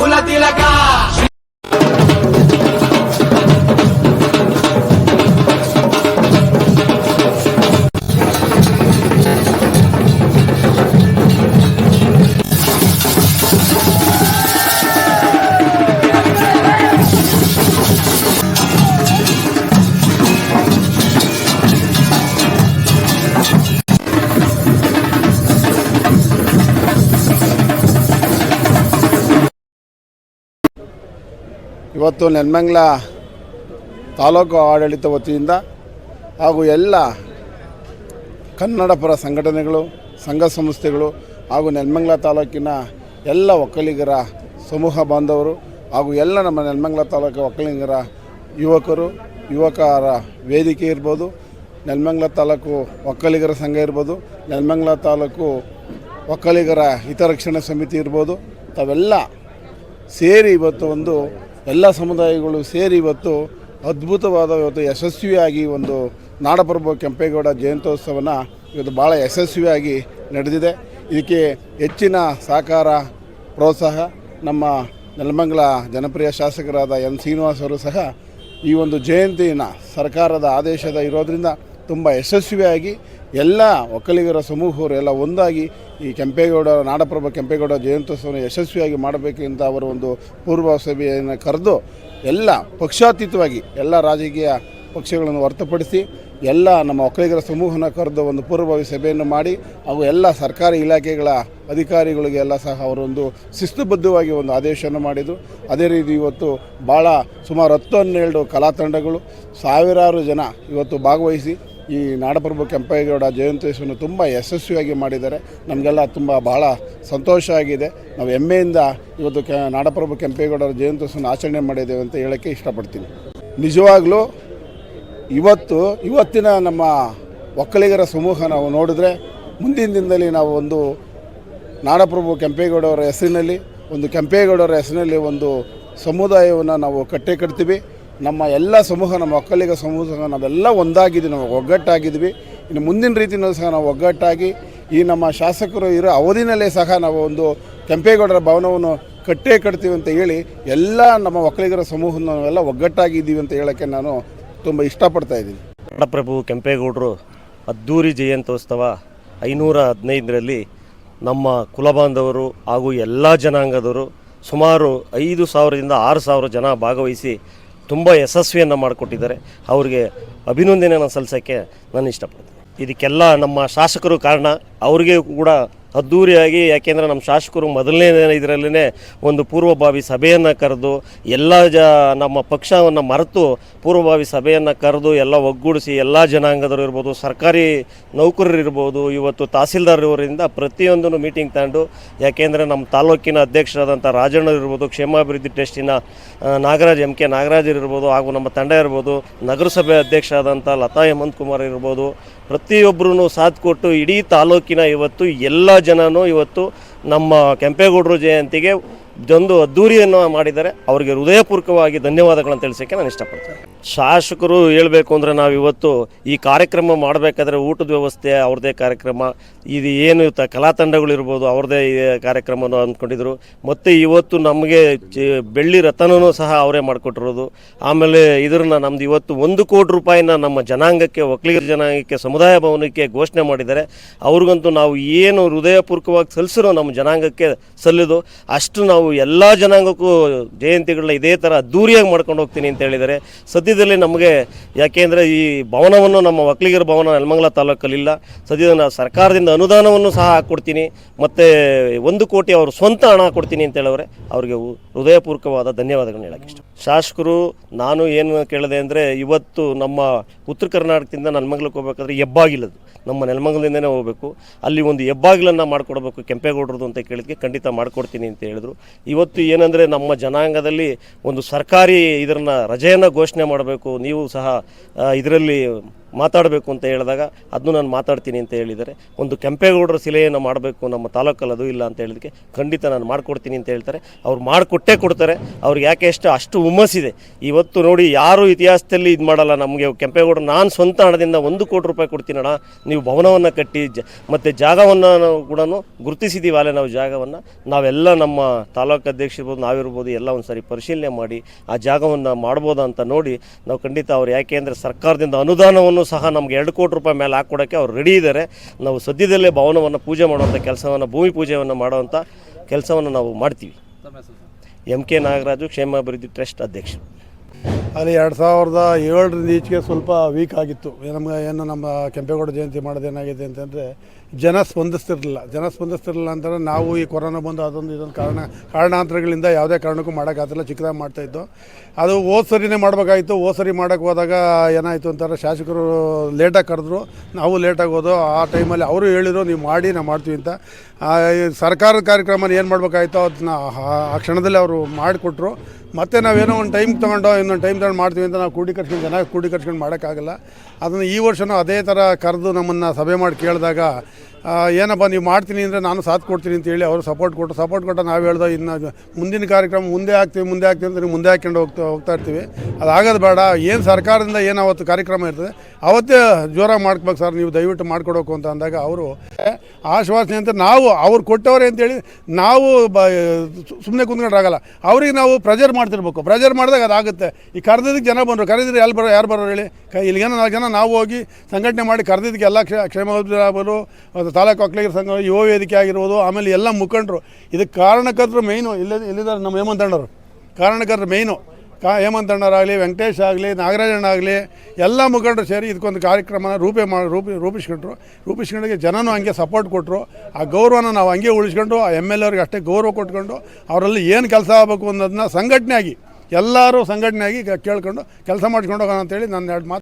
ಕುಲ ಇವತ್ತು ನೆನ್ಮಂಗ್ಲ ತಾಲೂಕು ಆಡಳಿತ ವತಿಯಿಂದ ಹಾಗೂ ಎಲ್ಲ ಕನ್ನಡ ಪರ ಸಂಘಟನೆಗಳು, ಸಂಘ ಸಂಸ್ಥೆಗಳು ಹಾಗೂ ನೆಲ್ಮಂಗ್ಲ ತಾಲೂಕಿನ ಎಲ್ಲ ಒಕ್ಕಲಿಗರ ಸಮೂಹ ಬಾಂಧವರು ಹಾಗೂ ಎಲ್ಲ ನಮ್ಮ ನೆಲ್ಮಂಗ್ಲ ತಾಲೂಕು ಒಕ್ಕಲಿಗರ ಯುವಕರು, ಯುವಕರ ವೇದಿಕೆ ಇರ್ಬೋದು ನೆಲ್ಮಂಗ್ಲ ತಾಲೂಕು ಒಕ್ಕಲಿಗರ ಸಂಘ ಇರ್ಬೋದು ನೆಲ್ಮಂಗ್ಲ ತಾಲೂಕು ಒಕ್ಕಲಿಗರ ಹಿತರಕ್ಷಣಾ ಸಮಿತಿ ಇರ್ಬೋದು, ತಾವೆಲ್ಲ ಸೇರಿ ಇವತ್ತು ಒಂದು ಎಲ್ಲ ಸಮುದಾಯಗಳು ಸೇರಿ ಇವತ್ತು ಅದ್ಭುತವಾದ ಇವತ್ತು ಯಶಸ್ವಿಯಾಗಿ ಒಂದು ನಾಡಪ್ರಭು ಕೆಂಪೇಗೌಡ ಜಯಂತ್ಯೋತ್ಸವನ ಇವತ್ತು ಭಾಳ ಯಶಸ್ವಿಯಾಗಿ ನಡೆದಿದೆ. ಇದಕ್ಕೆ ಹೆಚ್ಚಿನ ಸಹಕಾರ, ಪ್ರೋತ್ಸಾಹ ನಮ್ಮ ನೆಲಮಂಗಲ ಜನಪ್ರಿಯ ಶಾಸಕರಾದ ಎನ್ ಶ್ರೀನಿವಾಸ್ ಅವರು ಸಹ ಈ ಒಂದು ಜಯಂತಿನ ಸರ್ಕಾರದ ಆದೇಶದ ಇರೋದರಿಂದ ತುಂಬ ಯಶಸ್ವಿಯಾಗಿ ಎಲ್ಲ ಒಕ್ಕಲಿಗರ ಸಮೂಹವರು ಎಲ್ಲ ಒಂದಾಗಿ ಈ ಕೆಂಪೇಗೌಡ, ನಾಡಪ್ರಭ ಕೆಂಪೇಗೌಡ ಜಯಂತ್ಯೋತ್ಸವನ ಯಶಸ್ವಿಯಾಗಿ ಮಾಡಬೇಕು ಅಂತ ಅವರ ಒಂದು ಪೂರ್ವ ಸಭೆಯನ್ನು ಕರೆದು ಎಲ್ಲ ಪಕ್ಷಾತೀತವಾಗಿ ಎಲ್ಲ ರಾಜಕೀಯ ಪಕ್ಷಗಳನ್ನು ಹೊರತುಪಡಿಸಿ ಎಲ್ಲ ನಮ್ಮ ಒಕ್ಕಲಿಗರ ಸಮೂಹನ ಕರೆದು ಒಂದು ಪೂರ್ವಭಾವಿ ಸಭೆಯನ್ನು ಮಾಡಿ ಹಾಗೂ ಎಲ್ಲ ಸರ್ಕಾರಿ ಇಲಾಖೆಗಳ ಅಧಿಕಾರಿಗಳಿಗೆ ಎಲ್ಲ ಸಹ ಅವರೊಂದು ಶಿಸ್ತುಬದ್ಧವಾಗಿ ಒಂದು ಆದೇಶವನ್ನು ಮಾಡಿದರು ಅದೇ ರೀತಿ ಇವತ್ತು ಭಾಳ ಸುಮಾರು ಹತ್ತು ಹನ್ನೆರಡು ಕಲಾ ತಂಡಗಳು ಸಾವಿರಾರು ಜನ ಇವತ್ತು ಭಾಗವಹಿಸಿ ಈ ನಾಡಪ್ರಭು ಕೆಂಪೇಗೌಡ ಜಯಂತ್ಯೋತ್ಸವವನ್ನು ತುಂಬ ಯಶಸ್ವಿಯಾಗಿ ಮಾಡಿದ್ದಾರೆ. ನಮಗೆಲ್ಲ ತುಂಬ ಬಹಳ ಸಂತೋಷ ಆಗಿದೆ. ನಾವು ಹೆಮ್ಮೆಯಿಂದ ಇವತ್ತು ಕೆ ನಾಡಪ್ರಭು ಕೆಂಪೇಗೌಡರ ಜಯಂತ್ಯೋತ್ಸವನ ಆಚರಣೆ ಮಾಡಿದ್ದೇವೆ ಅಂತ ಹೇಳೋಕ್ಕೆ ಇಷ್ಟಪಡ್ತೀನಿ. ನಿಜವಾಗಲೂ ಇವತ್ತು, ಇವತ್ತಿನ ನಮ್ಮ ಒಕ್ಕಲಿಗರ ಸಮೂಹ ನಾವು ನೋಡಿದ್ರೆ ಮುಂದಿನ ದಿನದಲ್ಲಿ ನಾವು ಒಂದು ನಾಡಪ್ರಭು ಕೆಂಪೇಗೌಡವರ ಹೆಸರಿನಲ್ಲಿ, ಒಂದು ಕೆಂಪೇಗೌಡರ ಹೆಸರಿನಲ್ಲಿ ಒಂದು ಸಮುದಾಯವನ್ನು ನಾವು ಕಟ್ಟೆ ಕಟ್ತೀವಿ. ನಮ್ಮ ಎಲ್ಲ ಸಮೂಹ, ನಮ್ಮ ಒಕ್ಕಲಿಗ ಸಮೂಹ ನಾವೆಲ್ಲ ಒಂದಾಗಿದ್ದೀವಿ ನಾವು ಒಗ್ಗಟ್ಟಾಗಿದ್ವಿ. ಇನ್ನು ಮುಂದಿನ ರೀತಿಯಲ್ಲೂ ಸಹ ನಾವು ಒಗ್ಗಟ್ಟಾಗಿ ಈ ನಮ್ಮ ಶಾಸಕರು ಇರೋ ಅವಧಿನಲ್ಲೇ ಸಹ ನಾವು ಒಂದು ಕೆಂಪೇಗೌಡರ ಭವನವನ್ನು ಕಟ್ಟೇ ಕಟ್ತೀವಿ ಅಂತ ಹೇಳಿ ಎಲ್ಲ ನಮ್ಮ ಒಕ್ಕಲಿಗರ ಸಮೂಹ ನಾವೆಲ್ಲ ಒಗ್ಗಟ್ಟಾಗಿದ್ದೀವಿ ಅಂತ ಹೇಳೋಕ್ಕೆ ನಾನು ತುಂಬ ಇಷ್ಟಪಡ್ತಾ ಇದ್ದೀನಿ. ಕನ್ನಡಪ್ರಭು ಕೆಂಪೇಗೌಡರು ಅದ್ದೂರಿ ಜಯಂತ್ಯೋತ್ಸವ ಐನೂರ ಹದಿನೈದರಲ್ಲಿ ನಮ್ಮ ಕುಲಬಾಂಧವರು ಹಾಗೂ ಎಲ್ಲ ಜನಾಂಗದವರು ಸುಮಾರು ಐದು ಸಾವಿರದಿಂದ ಆರು ಸಾವಿರ ಜನ ಭಾಗವಹಿಸಿ ತುಂಬ ಯಶಸ್ವಿಯನ್ನು ಮಾಡಿಕೊಟ್ಟಿದ್ದಾರೆ. ಅವರಿಗೆ ಅಭಿನಂದನೆಯನ್ನು ಸಲ್ಲಿಸೋಕ್ಕೆ ನಾನು ಇಷ್ಟಪಡ್ತೀನಿ. ಇದಕ್ಕೆಲ್ಲ ನಮ್ಮ ಶಾಸಕರು ಕಾರಣ. ಅವರಿಗೆ ಕೂಡ ಅದ್ಧೂರಿಯಾಗಿ ಯಾಕೆಂದರೆ ನಮ್ಮ ಶಾಸಕರು ಮೊದಲನೇ ಇದರಲ್ಲೇ ಒಂದು ಪೂರ್ವಭಾವಿ ಸಭೆಯನ್ನು ಕರೆದು, ಎಲ್ಲ ಜ, ನಮ್ಮ ಪಕ್ಷವನ್ನು ಮರೆತು ಪೂರ್ವಭಾವಿ ಸಭೆಯನ್ನು ಕರೆದು ಎಲ್ಲ ಒಗ್ಗೂಡಿಸಿ, ಎಲ್ಲ ಜನಾಂಗದವರು ಇರ್ಬೋದು, ಸರ್ಕಾರಿ ನೌಕರರು ಇರ್ಬೋದು, ಇವತ್ತು ತಹಸೀಲ್ದಾರ್ ಇವರಿಂದ ಪ್ರತಿಯೊಂದನ್ನು ಮೀಟಿಂಗ್ ತಗೊಂಡು ಯಾಕೆಂದರೆ ನಮ್ಮ ತಾಲೂಕಿನ ಅಧ್ಯಕ್ಷರಾದಂಥ ರಾಜಣ್ಣರು ಇರ್ಬೋದು, ಕ್ಷೇಮಾಭಿವೃದ್ಧಿ ಟ್ರಸ್ಟಿನ ನಾಗರಾಜ್, ಎಂ ಕೆ ನಾಗರಾಜ್ ಇರ್ಬೋದು, ಹಾಗೂ ನಮ್ಮ ತಂಡ ಇರ್ಬೋದು, ನಗರಸಭೆ ಅಧ್ಯಕ್ಷರಾದಂಥ ಲತಾ ಹೇಮಂತ್ ಕುಮಾರ್ ಇರ್ಬೋದು ಪ್ರತಿಯೊಬ್ಬರೂ ಸಾಥ್ ಕೊಟ್ಟು, ಇಡೀ ತಾಲೂಕಿನ ಇವತ್ತು ಎಲ್ಲ ಜನನೂ ಇವತ್ತು ನಮ್ಮ ಕೆಂಪೇಗೌಡರು ಜಯಂತಿಗೆ ಒಂದು ಅದ್ದೂರಿಯನ್ನು ಮಾಡಿದ್ದಾರೆ. ಅವರಿಗೆ ಹೃದಯಪೂರ್ವಕವಾಗಿ ಧನ್ಯವಾದಗಳನ್ನು ತಿಳಿಸೋಕ್ಕೆ ನಾನು ಇಷ್ಟಪಡ್ತೇನೆ. ಶಾಸಕರು ಹೇಳಬೇಕು ಅಂದರೆ ನಾವು ಇವತ್ತು ಈ ಕಾರ್ಯಕ್ರಮ ಮಾಡಬೇಕಾದ್ರೆ ಊಟದ ವ್ಯವಸ್ಥೆ, ಅವ್ರದ್ದೇ ಕಾರ್ಯಕ್ರಮ, ಇದು ಏನು ತ ಕಲಾ ತಂಡಗಳಿರ್ಬೋದು ಅವ್ರದ್ದೇ ಈ ಕಾರ್ಯಕ್ರಮವನ್ನು ಅಂದ್ಕೊಂಡಿದ್ರು. ಮತ್ತು ಇವತ್ತು ನಮಗೆ ಬೆಳ್ಳಿ ರತನೂ ಸಹ ಅವರೇ ಮಾಡಿಕೊಟ್ಟಿರೋದು. ಆಮೇಲೆ ಇದನ್ನು ನಮ್ದು ಇವತ್ತು ಒಂದು ಕೋಟಿ ರೂಪಾಯಿನ ನಮ್ಮ ಜನಾಂಗಕ್ಕೆ ಒಕ್ಕಲಿಗರ ಜನಾಂಗಕ್ಕೆ, ಸಮುದಾಯ ಭವನಕ್ಕೆ ಘೋಷಣೆ ಮಾಡಿದ್ದಾರೆ. ಅವ್ರಿಗಂತೂ ನಾವು ಏನು ಹೃದಯಪೂರ್ವಕವಾಗಿ ಸಲ್ಲಿಸಿರೋ ನಮ್ಮ ಜನಾಂಗಕ್ಕೆ ಸಲ್ಲಿದು, ಅಷ್ಟು ನಾವು ಎಲ್ಲ ಜನಾಂಗಕ್ಕೂ ಜಯಂತಿಗಳನ್ನ ಇದೇ ಥರ ಅದ್ದೂರಿಯಾಗಿ ಮಾಡ್ಕೊಂಡು ಹೋಗ್ತೀನಿ ಅಂತ ಹೇಳಿದರೆ ಸದ್ಯದಲ್ಲಿ ನಮಗೆ ಯಾಕೆಂದರೆ ಈ ಭವನವನ್ನು ನಮ್ಮ ಒಕ್ಕಲಿಗರ ಭವನ ನೆಲಮಂಗಲ ತಾಲೂಕಲ್ಲಿಲ್ಲ ಸದ್ಯದ ಸರ್ಕಾರದಿಂದ ಅನುದಾನವನ್ನು ಸಹ ಹಾಕ್ಕೊಡ್ತೀನಿ ಮತ್ತು ಒಂದು ಕೋಟಿ ಅವರು ಸ್ವಂತ ಹಣ ಕೊಡ್ತೀನಿ ಅಂತ ಹೇಳವ್ರೆ, ಅವರಿಗೆ ಹೃದಯಪೂರ್ವಕವಾದ ಧನ್ಯವಾದಗಳನ್ನ ಹೇಳಕ್ಕೆ ಇಷ್ಟ. ಶಾಸಕರು, ನಾನು ಏನು ಕೇಳಿದೆ ಅಂದರೆ ಇವತ್ತು ನಮ್ಮ ಉತ್ತರ ಕರ್ನಾಟಕದಿಂದ ನೆಲಮಂಗಲಕ್ಕೆ ಹೋಗ್ಬೇಕಾದ್ರೆ ಹೆಬ್ಬಾಗಿಲದು ನಮ್ಮ ನೆಲಮಂಗಲದಿಂದನೇ ಹೋಗಬೇಕು. ಅಲ್ಲಿ ಒಂದು ಹೆಬ್ಬಾಗಿಲನ್ನು ಮಾಡಿಕೊಡ್ಬೇಕು ಕೆಂಪೇಗೌಡರದು ಅಂತ ಕೇಳಿದ್ಕೆ ಖಂಡಿತ ಮಾಡಿಕೊಡ್ತೀನಿ ಅಂತ ಹೇಳಿದ್ರು. ಇವತ್ತು ಏನಂದರೆ ನಮ್ಮ ಜನಾಂಗದಲ್ಲಿ ಒಂದು ಸರ್ಕಾರಿ ಇದರನ್ನ ರಜೆಯನ್ನು ಘೋಷಣೆ ಮಾಡಬೇಕು ನೀವು ಸಹ ಇದರಲ್ಲಿ ಮಾತಾಡಬೇಕು ಅಂತ ಹೇಳಿದಾಗ ಅದನ್ನು ನಾನು ಮಾತಾಡ್ತೀನಿ ಅಂತ ಹೇಳಿದ್ದಾರೆ. ಒಂದು ಕೆಂಪೇಗೌಡರ ಶಿಲೆಯನ್ನು ಮಾಡಬೇಕು ನಮ್ಮ ತಾಲೂಕಲ್ಲಿ ಅದು ಇಲ್ಲ ಅಂತ ಹೇಳಿದಕ್ಕೆ ಖಂಡಿತ ನಾನು ಮಾಡಿಕೊಡ್ತೀನಿ ಅಂತ ಹೇಳ್ತಾರೆ. ಅವ್ರು ಮಾಡಿಕೊಟ್ಟೇ ಕೊಡ್ತಾರೆ. ಅವ್ರಿಗೆ ಯಾಕೆ ಎಷ್ಟು ಅಷ್ಟು ಹುಮ್ಮಸ್ಸಿದೆ ಇವತ್ತು ನೋಡಿ ಯಾರು ಇತಿಹಾಸದಲ್ಲಿ ಇದು ಮಾಡಲ್ಲ ನಮಗೆ ಕೆಂಪೇಗೌಡರು. ನಾನು ಸ್ವಂತ ಹಣದಿಂದ ಒಂದು ಕೋಟಿ ರೂಪಾಯಿ ಕೊಡ್ತೀನಣ ನೀವು ಭವನವನ್ನು ಕಟ್ಟಿ, ಜ, ಮತ್ತು ಜಾಗವನ್ನು ಕೂಡ ಗುರುತಿಸಿದ್ದೀವಿ ಅಲ್ಲೇ ನಾವು ಜಾಗವನ್ನು. ನಾವೆಲ್ಲ ನಮ್ಮ ತಾಲೂಕು ಅಧ್ಯಕ್ಷ ಇರ್ಬೋದು, ನಾವಿರ್ಬೋದು ಎಲ್ಲ ಒಂದು ಸಾರಿ ಪರಿಶೀಲನೆ ಮಾಡಿ ಆ ಜಾಗವನ್ನು ಮಾಡ್ಬೋದಾ ಅಂತ ನೋಡಿ ನಾವು ಖಂಡಿತ ಅವ್ರು ಯಾಕೆ ಅಂದರೆ ಸರ್ಕಾರದಿಂದ ಅನುದಾನವನ್ನು ಸಹ ನಮ್ಗೆ ಎರಡು ಕೋಟಿ ರೂಪಾಯಿ ಮೇಲೆ ಹಾಕ್ಕೊಡೋಕ್ಕೆ ಅವ್ರು ರೆಡಿ ಇದ್ದಾರೆ ನಾವು ಸದ್ಯದಲ್ಲೇ ಭವನವನ್ನು ಪೂಜೆ ಮಾಡುವಂಥ ಕೆಲಸವನ್ನು ಭೂಮಿ ಪೂಜೆಯನ್ನು ಮಾಡುವಂಥ ಕೆಲಸವನ್ನು ನಾವು ಮಾಡ್ತೀವಿ. ಎಂ ಕೆ ನಾಗರಾಜು ಕ್ಷೇಮಾಭಿವೃದ್ಧಿ ಟ್ರಸ್ಟ್ ಅಧ್ಯಕ್ಷರು. ಅಲ್ಲಿ ಎರಡು ಸಾವಿರದ ಏಳರಿಂದ ಈಚೆಗೆ ಸ್ವಲ್ಪ ವೀಕ್ ಆಗಿತ್ತು. ನಮ್ಗೆ ಏನು ನಮ್ಮ ಕೆಂಪೇಗೌಡ ಜಯಂತಿ ಮಾಡೋದೇನಾಗಿದೆ ಅಂತಂದರೆ, ಜನ ಸ್ಪಂದಿಸ್ತಿರಲಿಲ್ಲ. ಜನ ಸ್ಪಂದಿಸ್ತಿರಲಿಲ್ಲ ಅಂತಂದರೆ ನಾವು ಈ ಕೊರೋನಾ ಬಂದು ಅದೊಂದು ಇದೊಂದು ಕಾರಣ, ಕಾರಣಾಂತರಗಳಿಂದ ಯಾವುದೇ ಕಾರಣಕ್ಕೂ ಮಾಡೋಕ್ಕಾಗ್ತಿಲ್ಲ, ಚಿಕ್ಕದಾಗಿ ಮಾಡ್ತಾಯಿದ್ದು ಅದು ಹೋದ ಸರಿನೇ ಮಾಡಬೇಕಾಗಿತ್ತು. ಹೋದ ಸರಿ ಮಾಡೋಕ್ಕೆ ಹೋದಾಗ ಏನಾಯಿತು ಅಂತಾರೆ ಶಾಸಕರು ಲೇಟಾಗಿ ಕರೆದ್ರು. ನಾವು ಲೇಟಾಗಿ ಹೋದೋ, ಆ ಟೈಮಲ್ಲಿ ಅವರು ಹೇಳಿದ್ರು, ನೀವು ಮಾಡಿ, ನಾವು ಮಾಡ್ತೀವಿ ಅಂತ. ಸರ್ಕಾರದ ಕಾರ್ಯಕ್ರಮನ ಏನು ಮಾಡಬೇಕಾಯ್ತೋ ಅದನ್ನ ಆ ಕ್ಷಣದಲ್ಲಿ ಅವರು ಮಾಡಿಕೊಟ್ರು. ಮತ್ತೆ ನಾವೇನೋ ಒಂದು ಟೈಮ್ ತೊಗೊಂಡು, ಇನ್ನೊಂದು ಟೈಮ್ ತಗೊಂಡು ಮಾಡ್ತೀವಿ ಅಂತ ನಾವು ಕೂಡಿಕರ್ಸ್ಕೊಂಡು ಜನ ಕೂಡಿಕರ್ಸ್ಕೊಂಡು ಮಾಡೋಕ್ಕಾಗಲ್ಲ. ಅದನ್ನು ಈ ವರ್ಷನೂ ಅದೇ ಥರ ಕರೆದು ನಮ್ಮನ್ನು ಸಭೆ ಮಾಡಿ ಕೇಳಿದಾಗ ಏನಪ್ಪ ನೀವು ಮಾಡ್ತೀನಿ ಅಂದರೆ ನಾನು ಸಾಥ್ ಕೊಡ್ತೀನಿ ಅಂತ ಹೇಳಿ ಅವರು ಸಪೋರ್ಟ್ ಕೊಟ್ಟು ಸಪೋರ್ಟ್ ಕೊಟ್ಟು ನಾವು ಹೇಳ್ದೋ, ಇನ್ನು ಮುಂದಿನ ಕಾರ್ಯಕ್ರಮ ಮುಂದೆ ಆಗ್ತೀವಿ ಮುಂದೆ ಹಾಕ್ತೀವಿ ಅಂತ ಮುಂದೆ ಹಾಕ್ಕೊಂಡು ಹೋಗ್ತಾ ಹೋಗ್ತಾ ಇರ್ತೀವಿ. ಆಗೋದು ಬೇಡ. ಏನು ಸರ್ಕಾರದಿಂದ ಏನು ಅವತ್ತು ಕಾರ್ಯಕ್ರಮ ಇರ್ತದೆ, ಅವತ್ತೇ ಜೋರಾಗಿ ಮಾಡ್ಕೋಬೇಕು ಸರ್, ನೀವು ದಯವಿಟ್ಟು ಮಾಡ್ಕೊಡೋಕು ಅಂತ ಅಂದಾಗ ಅವರು ಆಶ್ವಾಸನೆ ಅಂತ ನಾವು, ಅವ್ರು ಕೊಟ್ಟವ್ರೆ ಅಂತೇಳಿ ನಾವು ಬ ಸುಮ್ಮನೆ ಕುಂದ್ಕೊಂಡ್ರಾಗಲ್ಲ ಅವ್ರಿಗೆ ನಾವು ಪ್ರೆಜರ್ ಮಾಡ್ತಿರ್ಬೇಕು. ಪ್ರೆಜರ್ ಮಾಡಿದಾಗ ಅದಾಗುತ್ತೆ. ಈ ಕರೆದಿದ್ದಕ್ಕೆ ಜನ ಬಂದರು. ಕರೆದಿದ್ರೆ ಎಲ್ಲಿ ಬರೋ ಯಾರು ಬರೋರು ಹೇಳಿ? ಕ ಇಲ್ಲಿಗೇನೋ ನಾಲ್ಕು ಜನ ನಾವು ಹೋಗಿ ಸಂಘಟನೆ ಮಾಡಿ ಕರೆದಿದ್ದಕ್ಕೆ ಎಲ್ಲ ಕ್ಷೇ ಕ್ಷೇಮಾಭಿವೃದ್ಧಿ ಮತ್ತು ತಾಲೂಕು ಒಕ್ಕಲಿಗರ ಸಂಘ ಯುವ ವೇದಿಕೆ ಆಗಿರ್ಬೋದು, ಆಮೇಲೆ ಎಲ್ಲ ಮುಖಂಡರು. ಇದಕ್ಕೆ ಕಾರಣಕರ್ತರು ಮೇಯ್ನು ಇಲ್ಲೇ ಇಲ್ಲಿದ್ದಾರೆ ನಮ್ಮ ಹೇಮಂತಣ್ಣರು ಕಾರಣಕರ್ತರು ಮೇಯ್ನು ಕಾ ಹೇಮಂತಣ್ಣರಾಗಲಿ, ವೆಂಕಟೇಶ್ ಆಗಲಿ, ನಾಗರಾಜಣ್ಣ ಆಗಲಿ, ಎಲ್ಲ ಮುಖಂಡರು ಸೇರಿ ಇದಕ್ಕೊಂದು ಕಾರ್ಯಕ್ರಮನ ರೂಪೆ ಮಾಡಿ ರೂಪಿ ರೂಪಿಸ್ಕೊಂಡ್ರು. ರೂಪಿಸ್ಕೊಂಡಿಗೆ ಜನನೂ ಹಂಗೆ ಸಪೋರ್ಟ್ ಕೊಟ್ಟರು ಆ ಗೌರವನ ನಾವು ಹಂಗೆ ಉಳಿಸ್ಕೊಂಡು, ಆ ಎಂ ಎಲ್ ಅವ್ರಿಗೆ ಅಷ್ಟೇ ಗೌರವ ಕೊಟ್ಕೊಂಡು, ಅವರಲ್ಲಿ ಏನು ಕೆಲಸ ಆಗಬೇಕು ಅನ್ನೋದನ್ನ ಸಂಘಟನೆ ಆಗಿ ಎಲ್ಲರೂ ಸಂಘಟನೆ ಆಗಿ ಕೇಳ್ಕೊಂಡು, ಕೆಲಸ ಮಾಡ್ಕೊಂಡು ಹೋಗೋಣ ಅಂತೇಳಿ ನನ್ನ ಎರಡು ಮಾತು.